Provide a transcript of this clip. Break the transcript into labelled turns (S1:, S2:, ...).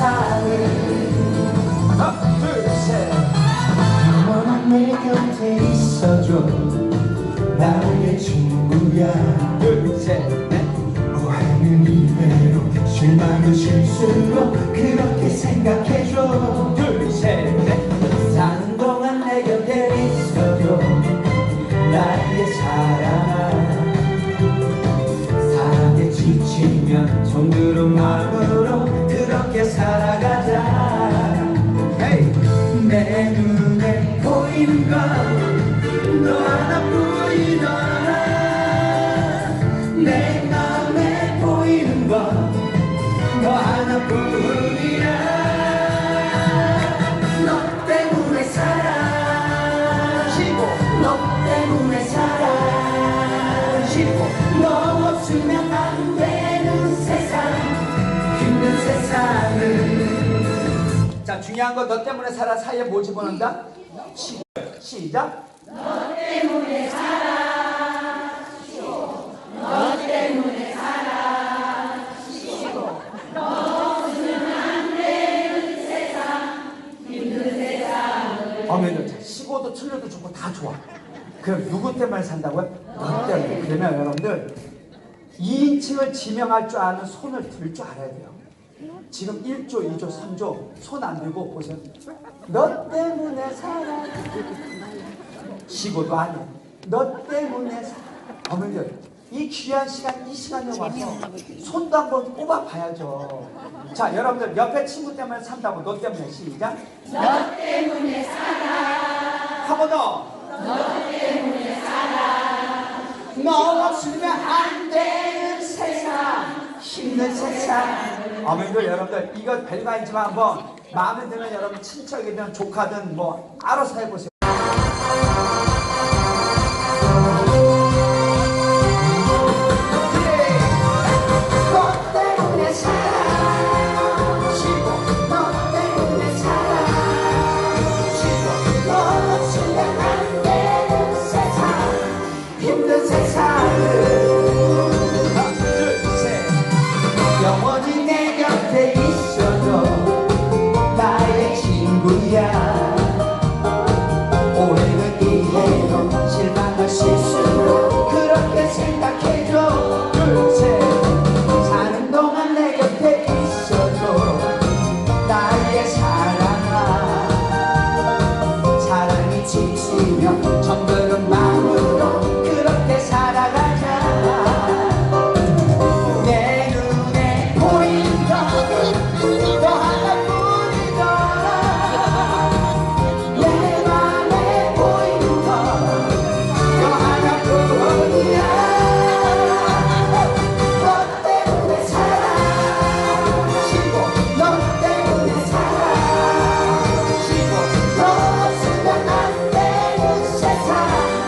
S1: 세상을
S2: 하나 둘셋
S1: 영원한 내 곁에 있어줘 나의 친구야
S2: 둘셋넷
S1: 오해는 이해로 실망은 실수로 그렇게 생각해줘
S2: 둘셋넷
S1: 사는 동안 내 곁에 있어줘 나의 사랑아 사랑에 지치면 정들은 마음으로 그렇게 살아가자.
S2: 헤이
S1: 내 눈에 보이는 건 너 하나뿐이더라 내 맘에 보이는 건 너 하나뿐이야. 너 때문에 살아.
S2: 쉬고
S1: 너 때문에 살아.
S2: 쉬고
S1: 너 없으면
S2: 자 중요한 건 너 때문에 살아 사이에 뭐 집어넣는다? 시, 시작 어머니들 자, 시고도 틀려도 좋고 다 좋아 그럼 누구 때문에 산다고요? 너 때문에 그러면 여러분들 2인칭을 지명할 줄 아는 손을 들 줄 알아야 돼요 지금 1조, 2조, 3조 손 안 들고 보세요. 너 때문에 살아. 쉬고도 아니야. 너 때문에 살아. 어머니들 이 귀한 시간, 이 시간에 와서 손도 한번 꼽아 봐야죠. 자, 여러분들 옆에 친구 때문에 산다고 너 때문에 시작. 너 때문에 살아. 한 번 더. 너 때문에 살아. 너 없으면 안 되는 세상. 힘든 세상. 어머니들 여러분들 이거 별거 아니지만 한번 마음에 들면 여러분 친척이든 조카든 뭐 알아서 해보세요.
S1: 되